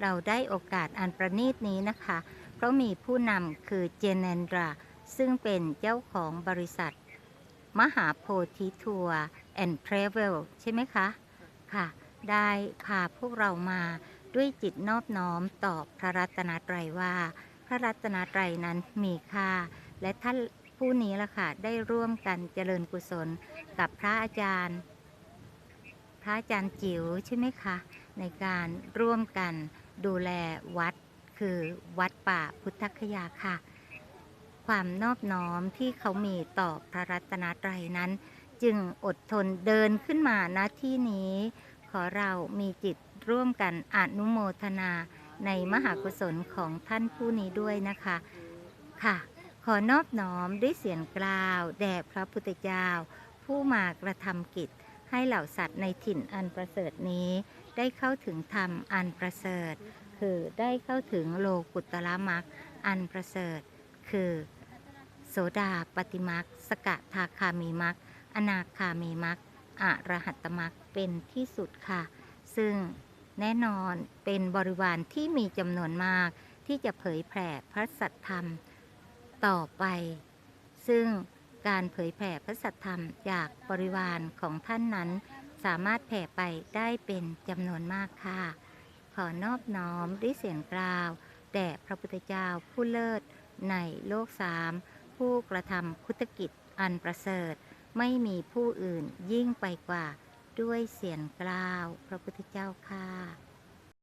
เราได้โอกาสอันประณีตนี้นะคะ เพราะมีผู้นำคือเจเนนดรา ซึ่งเป็นเจ้าของบริษัท มหาโพธิทัวร์แอนด์ทรเวลใช่ไหมคะ ค่ะ ได้พาพวกเรามาด้วยจิตนอบน้อมต่อพระรัตนตรัยว่า พระรัตนตรัยนั้นมีค่า และท่านผู้นี้ล่ะค่ะ ได้ร่วมกันเจริญกุศลกับพระอาจารย์ พระอาจารย์จิ๋วใช่ไหมคะ ในการร่วมกัน ดูแลวัดคือวัดป่าพุทธคยาค่ะ ความนอบน้อมที่เขามีต่อพระรัตนตรัยนั้น จึงอดทนเดินขึ้นมาณที่นี้ ขอเรามีจิตร่วมกันอนุโมทนาในมหากุศลของท่านผู้นี้ด้วยนะคะค่ะ ขอนอบน้อมด้วยเสียงกล่าว แด่พระพุทธเจ้า ผู้มากระทำกิจ ให้เหล่าสัตว์ในถิ่นอันประเสริฐนี้ได้เข้าถึงธรรมอันประเสริฐ คือได้เข้าถึงโลกุตละมักอันประเสริฐ คือโสดาปฏิมักสกทาคามีมักอนาคามีมักอรหัตมักเป็นที่สุดค่ะ ซึ่งแน่นอนเป็นบริวารที่มีจำนวนมากที่จะเผยแผ่พระสัทธรรมต่อไป ซึ่ง การเผยแผ่พระสัทธรรมจากบริวารของท่านนั้น สามารถแผ่ไปได้เป็นจำนวนมากค่ะ ขอนอบน้อมด้วยเสียงกล่าวแด่พระพุทธเจ้าผู้เลิศในโลกสามผู้กระทำพุทธกิจอันประเสริฐ ไม่มีผู้อื่นยิ่งไปกว่าด้วยเสียงกล่าว พระพุทธเจ้าค่ะ